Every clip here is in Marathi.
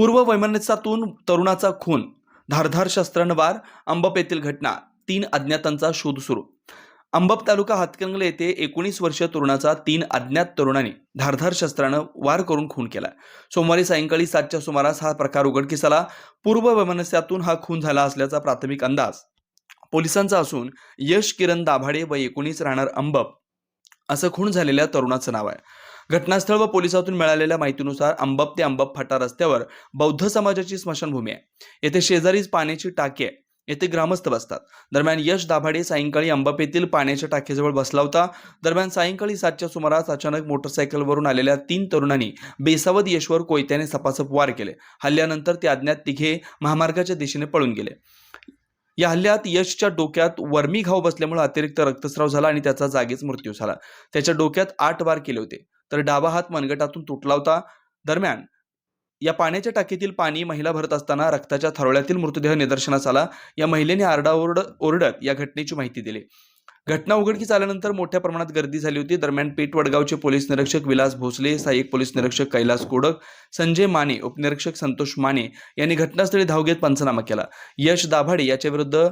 पूर्व वैमनस्यातून तरुणाचा खून धारधार शस्त्रानं वार अंबप येथील घटना तीन अज्ञातांचा शोध सुरू. अंबप तालुका हातकंगले येथे एकोणीस वर्षीय तरुणाचा तीन अज्ञात तरुणांनी धारधार शस्त्रानं वार करून खून केला. सोमवारी सायंकाळी सातच्या सुमारास हा प्रकार उघडकीस आला पूर्व वैमनस्यातून हा खून झाला असल्याचा प्राथमिक अंदाज. पोलिसांचा असून यश किरण दाभाडे व एकोणीस राहणार अंबप असं खून झालेल्या तरुणाचं नाव आहे. घटनास्थळ व पोलिसातून मिळालेल्या माहितीनुसार अंबप ते अंबप फाटा रस्त्यावर बौद्ध समाजाची स्मशानभूमी आहे. येथे शेजारीच पाण्याची टाकी आहे. येथे ग्रामस्थ बसतात. दरम्यान यश दाभाडे सायंकाळी अंबप येथील पाण्याच्या टाकीजवळ बसला होता. दरम्यान सायंकाळी सातच्या सुमारास अचानक मोटरसायकलवरून आलेल्या तीन तरुणांनी बेसावत यशवर कोयत्याने सपासप वार केले. हल्ल्यानंतर ते अज्ञात तिघे महामार्गाच्या दिशेने पळून गेले. या हल्ल्यात यशच्या डोक्यात वर्मी घाव बसल्यामुळे अतिरिक्त रक्तस्राव झाला आणि त्याचा जागीच मृत्यू झाला. त्याच्या डोक्यात आठ वार केले होते. तर डावा हात मनगटातून तुटला होता. दरम्यान या पाण्याच्या टाकीतील पाणी महिला भरत असताना रक्ताच्या थरोळ्यातील मृतदेह निदर्शनास आला. या महिलेने आरडाओरड ओरडत या घटनेची माहिती दिली. घटना उघडकीस आल्यानंतर मोठ्या प्रमाणात गर्दी झाली होती. दरम्यान पेठ वडगावचे पोलीस निरीक्षक विलास भोसले सहाय्यक पोलीस निरीक्षक कैलास कोडक संजय माने उपनिरीक्षक संतोष माने यांनी घटनास्थळी धाव घेत पंचनामा केला. यश दाभाडे याच्याविरुद्ध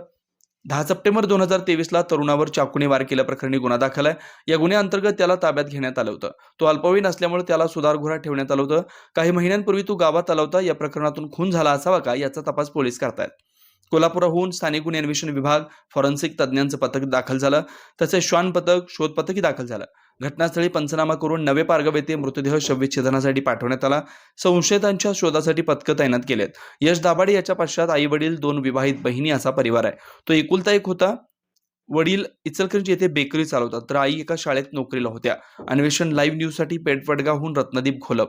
दहा सप्टेंबर दोन हजार तेवीसला तरुणावर चाकूने वार केल्याप्रकरणी गुन्हा दाखल आहे. या गुन्ह्याअंतर्गत त्याला ताब्यात घेण्यात आलं होतं. तो अल्पवयीन असल्यामुळे त्याला सुधारगृहात ठेवण्यात आलं होतं. काही महिन्यांपूर्वी तो गावात आला होता. या प्रकरणातून खून झाला असावा का याचा तपास पोलीस करतायत. कोल्हापुराहून स्थानिक गुन्हे अन्वेषण विभाग फॉरेन्सिक तज्ज्ञांचं पथक दाखल झालं. तसेच श्वान पथक शोध पथकही दाखल झालं. घटनास्थळी पंचनामा करून नवे पारगाव येथे मृतदेह शवविच्छेदनासाठी पाठवण्यात आला. संशयितांच्या शोधासाठी पथकं तैनात केलेत. यश दाभाडे याच्या पश्चात आई वडील दोन विवाहित बहिणी असा परिवार आहे. तो एकुलता एक होता. वडील इचलकरंजी येथे बेकरी चालवतात. तर आई एका शाळेत नोकरीला होत्या. अन्वेषण लाईव्ह न्यूजसाठी पेटवडगावहून रत्नदीप घोलप.